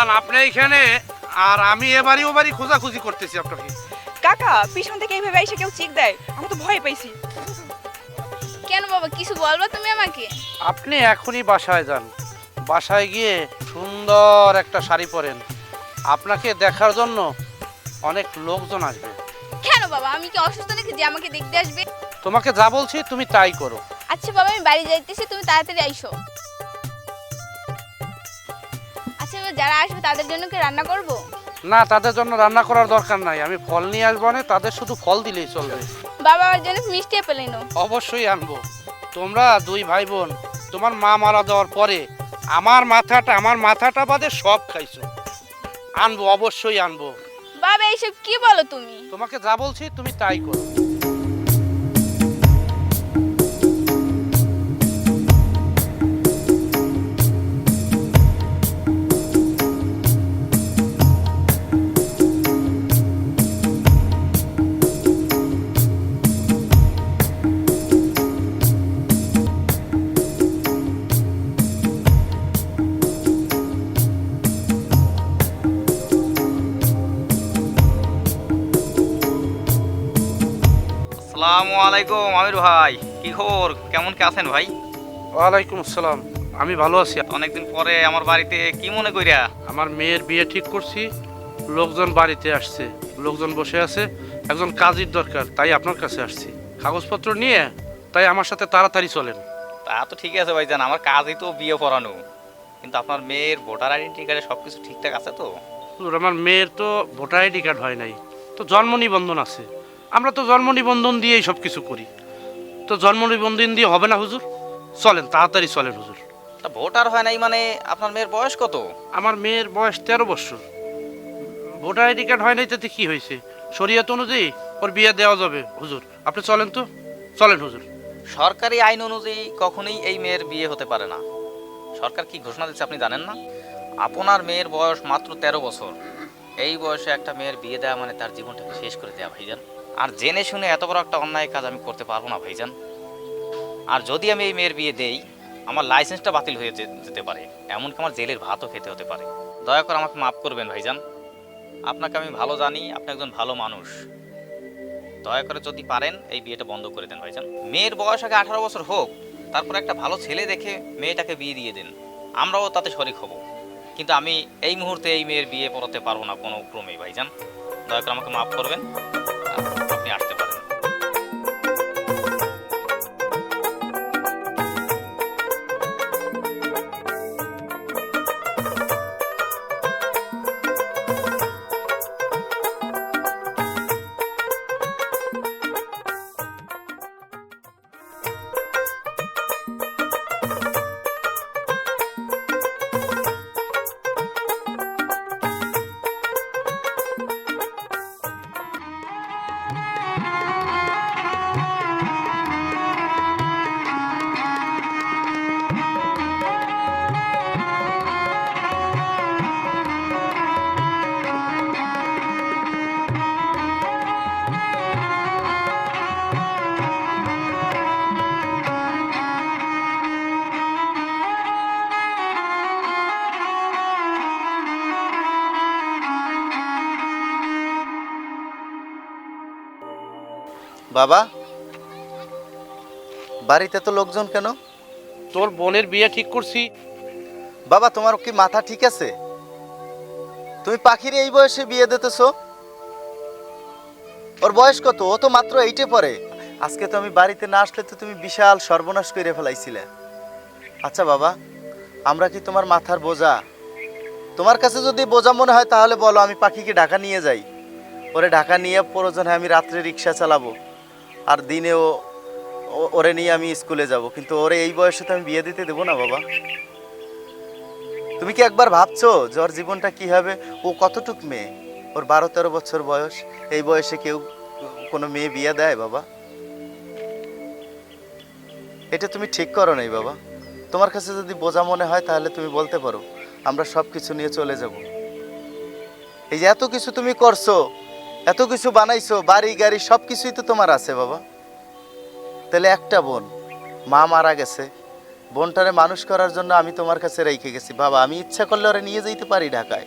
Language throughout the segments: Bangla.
এইখানে আর আমি এবারই ওবারই খোঁজাখুঁজি করতেছি আপনাকে। কাকা পিছন থেকে এইভাবে এসে কেউ চিক দেয়? আমি তো ভয় পাইছি। কেন বাবা কিছু বলবা তুমি আমাকে? আপনি এখনই বাসায় যান। বাসায় গিয়ে সুন্দর একটা শাড়ি পরেন। আপনাকে দেখার জন্য অনেক লোকজন আসবে। কেন বাবা আমি কি অসুস্থ নাকি যে আমাকে দেখতে আসবে? তোমাকে যা বলছি তুমি তাই করো। আচ্ছা বাবা আমি বাড়ি যাইতেছি তুমি তাড়াতাড়ি আইসো। যারা আসবে তাদের জন্য কি রান্না করব? না তাদের জন্য রান্না করার দরকার নাই। আমি ফল নিয়ে আসব না তাদের শুধু ফল দিলেই চলবে। বাবা আমার জন্য মিষ্টি পেলে নো অবশ্যই আনব। তোমরা দুই ভাই বোন তোমার মা মারা যাওয়ার পরে আমার মাথাটা আমার মাথাটা বাদে সব খাইছো। আনব অবশ্যই আনব। বাবা এইসব কি বলো তুমি? তোমাকে যা বলছি তুমি তাই করো। আলাইকুম আমির ভাই কি খবর? কেমন কে আছেন ভাই? ওয়ালাইকুম আসসালাম আমি ভালো আছি। অনেকদিন পরে আমার বাড়িতে কি মনে কইরা? আমার মেয়ের বিয়ে ঠিক করছি লোকজন বাড়িতে আসছে লোকজন বসে আছে একজন কাজীর দরকার তাই আপনার কাছে আসছি। কাগজপত্র নিয়ে তাই আমার সাথে তাড়াতাড়ি চলেন। তা তো ঠিক আছে ভাইজান আমার কাজই তো বিয়ে পড়ানো। কিন্তু আপনার মেয়ের ভোটার আইডেন্টি কার্ডে সব কিছু ঠিকঠাক আছে তো? আমার মেয়ের তো ভোটার আইডি কার্ড হয় নাই তো জন্ম নিবন্ধন আছে। আমরা তো জন্ম নিবন্ধন দিয়েই সব কিছু করি। তো জন্ম নিবন্ধন দিয়ে হবে না হুজুর? চলেন তাড়াতাড়ি চলেন হুজুর। তা ভোটার হয় নাই মানে আপনার মেয়ের বয়স কত? আমার মেয়ের বয়স তেরো বছর। ভোটার আইডি কার্ড হয় নাই তাতে কি হয়েছে? শরীয়ত অনুযায়ী ওর বিয়ে দেওয়া যাবে হুজুর। আপনি চলেন তো। চলেন হুজুর। সরকারি আইন অনুযায়ী কখনোই এই মেয়ের বিয়ে হতে পারে না। সরকার কি ঘোষণা দিচ্ছে আপনি জানেন না? আপনার মেয়ের বয়স মাত্র তেরো বছর। এই বয়সে একটা মেয়ের বিয়ে দেওয়া মানে তার জীবনটাকে শেষ করে দেওয়া ভাইজান। আর জেনে শুনে এত বড় একটা অন্যায় কাজ আমি করতে পারব না, ভাইজান। আর যদি আমি এই মেয়ের বিয়ে দেই, আমার লাইসেন্সটা বাতিল হয়ে যেতে পারে। এমনকি আমার জেলের ভাতও খেতে হতে পারে। দয়া করে আমাকে মাফ করবেন, ভাইজান। আপনাকে আমি ভালো জানি, আপনি একজন ভালো মানুষ। দয়া করে যদি পারেন, এই বিয়েটা বন্ধ করে দেন, ভাইজান। মেয়ের বয়স আগে আঠারো বছর হোক, তারপর একটা ভালো ছেলে দেখে মেয়েটাকে বিয়ে দিয়ে দেন। আমরাও তাতে শরিক হব। কিন্তু আমি এই মুহূর্তে এই মেয়ের বিয়ে পড়াতে পারব না কোনো ক্রমেই, ভাইজান। দয়া করে আমাকে মাফ করবেন। আপনি আসতে পারেন বাবা বাড়িতে তো লোকজন কেন? তোর বোনের বিয়ে ঠিক করছি। বাবা তোমার কি মাথা ঠিক আছে? তুমি পাখির এই বয়সে বিয়ে দিতেছো? ওর বয়স কত? ও তো মাত্র এইটে পড়ে। আজকে তো আমি বাড়িতে না আসলে তো তুমি বিশাল সর্বনাশ করে ফেলাইছিলে। আচ্ছা বাবা আমরা কি তোমার মাথার বোঝা? তোমার কাছে যদি বোঝা মনে হয় তাহলে বলো আমি পাখিকে ঢাকা নিয়ে যাই। ওরে ঢাকা নিয়ে প্রয়োজন হয় আমি রাত্রে রিক্সা চালাবো। আর দিনে ও ওরে নিয়ে আমি স্কুলে যাব। কিন্তু ওরে এই বয়সে তো আমি বিয়ে দিতে দেবো না, বাবা। তুমি কি একবার ভাবছ যে ওর জীবনটা কি হবে? ও কতটুক মেয়ে? ওর বারো তেরো বছর বয়স। এই বয়সে কেউ কোনো মেয়ে বিয়ে দেয়, বাবা? এটা তুমি ঠিক করো নাই, বাবা। তোমার কাছে যদি বোঝা মনে হয়, তাহলে তুমি বলতে পারো। আমরা সব কিছু নিয়ে চলে যাব। এই যে এত কিছু তুমি করছ এত কিছু বানাইছো, বাড়ি, গাড়ি সব কিছুই তো তোমার আছে বাবা। তাহলে একটা বোন, মা মারা গেছে, বোনটারে মানুষ করার জন্য আমি তোমার কাছে রেখে গেছি। বাবা, আমি ইচ্ছা করলে ওরা নিয়ে যেতে পারি ঢাকায়।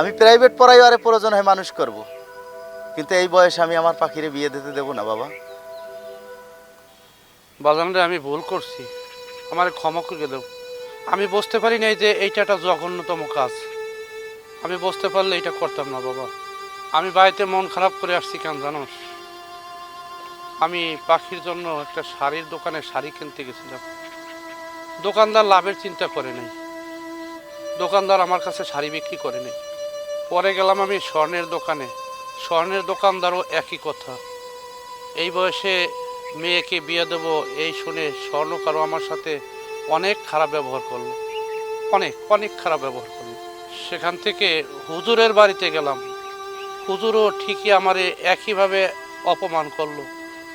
আমি প্রাইভেট পড়াই আরে প্রয়োজন হয় মানুষ করব। কিন্তু এই বয়সে আমি আমার পাখিরে বিয়ে দিতে দেবো না বাবা। বাজানরে, আমি ভুল করছি। আমার ক্ষমা করে দেব আমি বুঝতে পারি নাই যে এইটা একটা জঘন্যতম কাজ। আমি বসতে পারলে এটা করতাম না, বাবা। আমি বাড়িতে মন খারাপ করে আসছি কেন জানোস? আমি পাখির জন্য একটা শাড়ির দোকানে শাড়ি কিনতে গেছিলাম। দোকানদার লাভের চিন্তা করে নাই। দোকানদার আমার কাছে শাড়ি বিক্রি করে নেই। পরে গেলাম আমি স্বর্ণের দোকানে। স্বর্ণের দোকানদারও একই কথা। এই বয়সে মেয়েকে বিয়ে দেবো এই শুনে স্বর্ণকারও আমার সাথে অনেক খারাপ ব্যবহার করল। অনেক অনেক খারাপ ব্যবহার করল। সেখান থেকে হুজুরের বাড়িতে গেলাম। হুজুরও ঠিকই আমারে একইভাবে অপমান করল,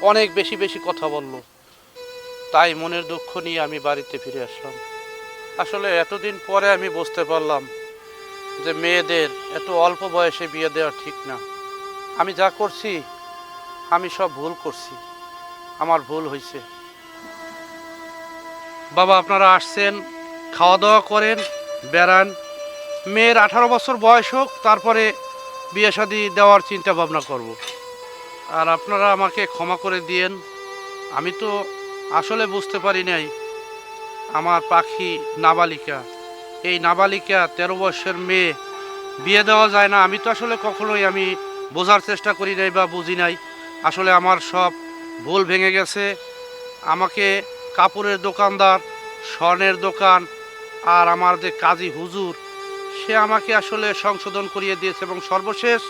অনেক বেশি বেশি কথা বলল। তাই মনের দুঃখ নিয়ে আমি বাড়িতে ফিরে আসলাম। আসলে এতদিন পরে আমি বুঝতে পারলাম যে মেয়েদের এত অল্প বয়সে বিয়ে দেওয়া ঠিক না। আমি যা করছি, আমি সব ভুল করছি। আমার ভুল হয়েছে বাবা, আপনারা আসছেন খাওয়া দাওয়া করেন, বেড়ান। মেয়ের আঠারো বছর বয়স হোক, তারপরে বিয়ে শাদি দেওয়ার চিন্তা ভাবনা করব। আর আপনারা আমাকে ক্ষমা করে দিয়েন। আমি তো আসলে বুঝতে পারি নাই আমার পাখি নাবালিকা। এই নাবালিকা তেরো বছরের মেয়ে, বিয়ে দেওয়া যায় না। আমি তো আসলে কখনোই আমি বোঝার চেষ্টা করি নাই বা বুঝি নাই। আসলে আমার সব ভুল ভেঙে গেছে। আমাকে কাপড়ের দোকানদার, স্বর্ণের দোকান আর আমার যে কাজী হুজুর সে আমাকে আসলে সংশোধন করিয়ে দিয়েছে এবং সর্বশেষ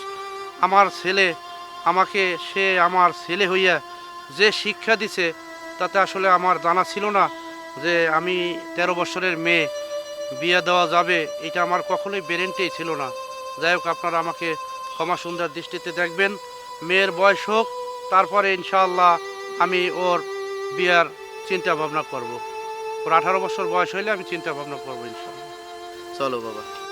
আমার ছেলে আমাকে, সে আমার ছেলে হইয়া যে শিক্ষা দিছে, তাতে আসলে আমার জানা ছিল না যে আমি তেরো বছরের মেয়ে, বিয়ে দেওয়া যাবে, এটা আমার কখনোই বেরেন্টেই ছিল না। যাই হোক, আপনারা আমাকে ক্ষমা সুন্দর দৃষ্টিতে দেখবেন। মেয়ের বয়স হোক, তারপরে ইনশাআল্লাহ আমি ওর বিয়ার চিন্তা ভাবনা করব। ওর আঠারো বছর বয়স হইলে আমি চিন্তা ভাবনা করব ইনশাআল্লাহ। চলো বাবা।